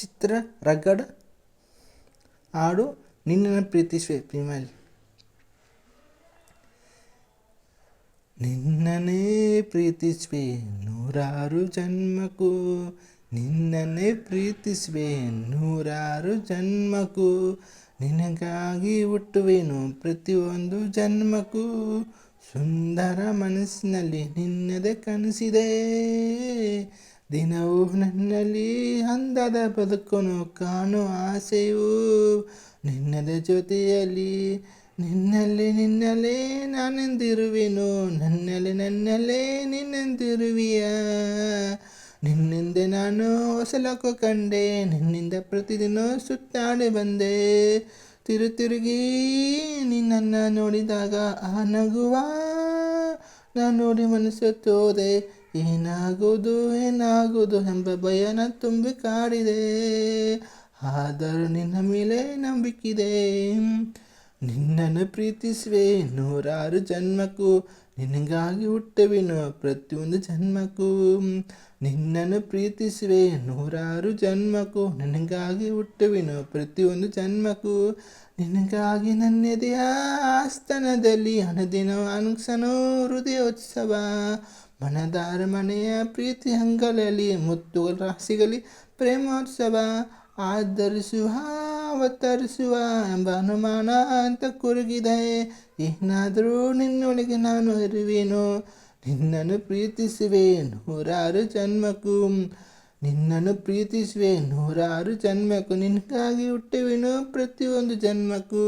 ಚಿತ್ರ, ರಗಡ, ಹಾಡು ನಿನ್ನನ್ನು ಪ್ರೀತಿಸುವೆ, ಪ್ರಿಮಲ್. ನಿನ್ನನೇ ಪ್ರೀತಿಸುವೆ, ನೂರಾರು ಜನ್ಮಕ್ಕೂ. ನಿನ್ನನ್ನೇ ಪ್ರೀತಿಸುವೆ, ನೂರಾರು ಜನ್ಮಕ್ಕೂ. ನಿನಗಾಗಿ ಹುಟ್ಟುವೆನು ಪ್ರತಿಯೊಂದು ಜನ್ಮಕ್ಕೂ. ಸುಂದರ ಮನಸ್ಸಿನಲ್ಲಿ ನಿನ್ನದೇ ಕನಸಿದೆ. ದಿನವೂ ನನ್ನಲ್ಲಿ ಅಂದದ ಬದುಕನ್ನು ಕಾಣೋ ಆಸೆಯು ನಿನ್ನದ ಜೊತೆಯಲ್ಲಿ ನಿನ್ನಲ್ಲಿ ನಿನ್ನಲ್ಲೇ ನಾನೆಂದಿರುವೆನು, ನನ್ನಲ್ಲಿ ನನ್ನಲ್ಲೇ ನಿನ್ನೆಂದಿರುವಿಯ ನಿನ್ನಿಂದ ನಾನು ಹೊಸಲಕ್ಕೂ ಕಂಡೆ, ನಿನ್ನಿಂದ ಪ್ರತಿದಿನ ಸುತ್ತಾಡಿ ಬಂದೆ. ತಿರು ತಿರುಗಿ ನಿನ್ನನ್ನು ನೋಡಿದಾಗ ಆ ನಗುವ, ನಾನು ನೋಡಿ ಮನಸ್ಸು ತೋದೆ ಏನಾಗುವುದು ಏನಾಗುವುದು ಎಂಬ ಭಯನ ತುಂಬಿ ಕಾಡಿದೆ. ಆದರೂ ನಿನ್ನ ಮೇಲೆ ನಂಬಿಕಿದೆ ನಿನ್ನನ್ನು ಪ್ರೀತಿಸುವೆ. ನೂರಾರು ಜನ್ಮಕ್ಕೂ ನಿನಗಾಗಿ ಹುಟ್ಟುವೆನು. ಪ್ರತಿಯೊಂದು ಜನ್ಮಕ್ಕೂ ನಿನ್ನನ್ನು ಪ್ರೀತಿಸುವೆ. ನೂರಾರು ಜನ್ಮಕ್ಕೂ ನಿನಗಾಗಿ ಹುಟ್ಟುವೆನು. ಪ್ರತಿಯೊಂದು ಜನ್ಮಕ್ಕೂ ನಿನಗಾಗಿ ನನ್ನೆದೆಯ ಆಸ್ಥಾನದಲ್ಲಿ ಅನುದಿನ ಅನುಕ್ಷನೋ ಹೃದಯೋತ್ಸವ ಮನದಾರ ಮನೆಯ ಪ್ರೀತಿ ಹಂಗಲಲ್ಲಿ ಮುತ್ತು ರಾಶಿಗಲಿ ಪ್ರೇಮೋತ್ಸವ ಆಧರಿಸುವ, ಅವತರಿಸುವ ಎಂಬ ಅನುಮಾನ ಅಂತ ಕುರುಗಿದೆ. ಏನಾದರೂ ನಿನ್ನೊಳಗೆ ನಾನು ಅರಿವೇನು ನಿನ್ನನ್ನು ಪ್ರೀತಿಸುವೆ ನೂರಾರು ಜನ್ಮಕ್ಕೂ. ನಿನ್ನನ್ನು ಪ್ರೀತಿಸುವೆ ನೂರಾರು ಜನ್ಮಕ್ಕೂ, ನಿನಗಾಗಿ ಹುಟ್ಟುವೆನು ಪ್ರತಿಯೊಂದು ಜನ್ಮಕ್ಕೂ.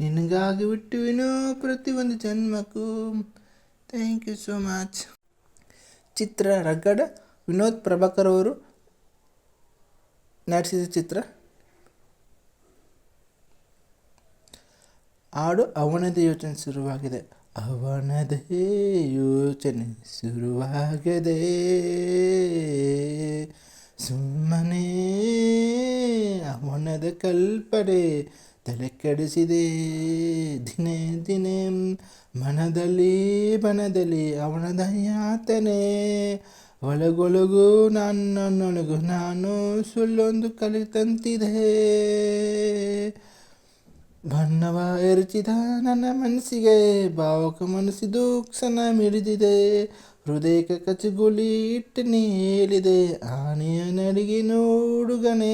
ನಿನಗಾಗಿ ಹುಟ್ಟುವೆನು ಪ್ರತಿಯೊಂದು ಜನ್ಮಕ್ಕೂ. ಥ್ಯಾಂಕ್ ಯು ಸೋ ಮಚ್ ಚಿತ್ರ ರಗಡ ವಿನೋದ್ ಪ್ರಭಾಕರ್ ಅವರು ನಟಿಸಿದ ಚಿತ್ರ ಹಾಡು ಅವನದ ಯೋಚನೆ ಶುರುವಾಗಿದೆ. ಅವನದೇ ಯೋಚನೆ ಶುರುವಾಗಿದೆ. ಸುಮ್ಮನೆ ಅವನದ ಕಲ್ಪನೆ ತಲೆ ಕೆಡಿಸಿದೆ ದಿನೇ ದಿನೇ ಮನದಲ್ಲಿ ಮನದಲ್ಲಿ ಅವನ ದಯಾತನೆ. ಒಳಗೊಳಗು ನನ್ನೊಳಗು ನಾನು ಸುಳ್ಳೊಂದು ಕಲಿತಂತಿದೆ. ಬಣ್ಣವ ಎರಚಿದ ನನ್ನ ಮನಸ್ಸಿಗೆ, ಭಾವಕ ಮನಸ್ಸಿದು ಕ್ಷಣ ಮಿಡಿದಿದೆ. ಹೃದಯಕ್ಕೆ ಕಚಗುಲಿ ಇಟ್ಟು ನೀಲಿದೆ, ಆನೆಯ ನಡಿಗೆ ನೋಡುಗನೇ.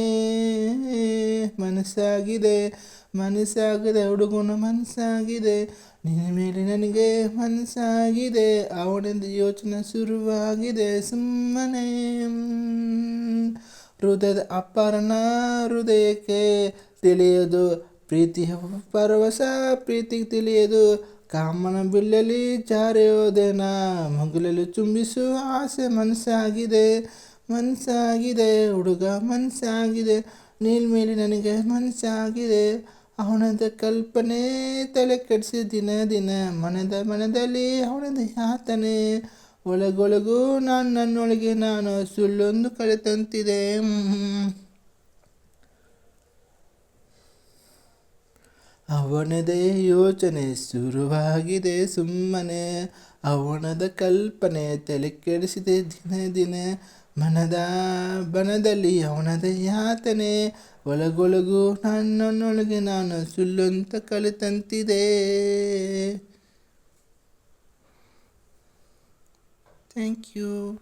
ಮನಸ್ಸಾಗಿದೆ ಮನಸ್ಸಾಗಿದೆ, ಹುಡುಗನ ಮನಸ್ಸಾಗಿದೆ, ನಿನ್ನ ಮೇಲೆ ನನಗೆ ಮನಸ್ಸಾಗಿದೆ ಅವನಿಂದ ಯೋಚನೆ ಶುರುವಾಗಿದೆ, ಸುಮ್ಮನೆ. ಹೃದಯದ ಅಪ್ಪರನ ಹೃದಯಕ್ಕೆ ತಿಳಿಯೋದು ಪ್ರೀತಿ ಪರವಸ ಪ್ರೀತಿಗೆ ತಿಳಿಯೋದು, ಕಾಮನ ಬಿಲ್ಲಲ್ಲಿ ಜಾರೆಯೋದೇನ, ಮಗುಲಲ್ಲಿ ಚುಂಬಿಸು ಆಸೆ, ಮನಸ್ಸಾಗಿದೆ ಮನಸ್ಸಾಗಿದೆ, ಹುಡುಗ ಮನಸ್ಸಾಗಿದೆ, ನೀಲ್ ಮೇಲೆ ನನಗೆ ಮನಸ್ಸಾಗಿದೆ. ಅವನದ ಕಲ್ಪನೆ ತಲೆ ಕೆಡಿಸಿ ದಿನ ದಿನ ಮನದ ಮನದಲ್ಲಿ ಅವನದ ಯಾತನೆ ಒಳಗೊಳಗೂ ನಾನು ನನ್ನೊಳಗೆ ನಾನು ಸುಳ್ಳೊಂದು ಕಳೆತಂತಿದೆ ಅವನದೇ ಯೋಚನೆ ಶುರುವಾಗಿದೆ ಸುಮ್ಮನೆ. ಅವನದ ಕಲ್ಪನೆ ತಲೆ ಕೆಡಿಸಿದೆ ದಿನ ದಿನ. ಮನದ ಬನದಲ್ಲಿ ಅವನದ ಯಾತನೆ. ಒಳಗೊಳಗು ನನ್ನೊಳಗೆ ನಾನು ಸುಳ್ಳಂತ ಕಲಿತಂತಿದೆ. Thank you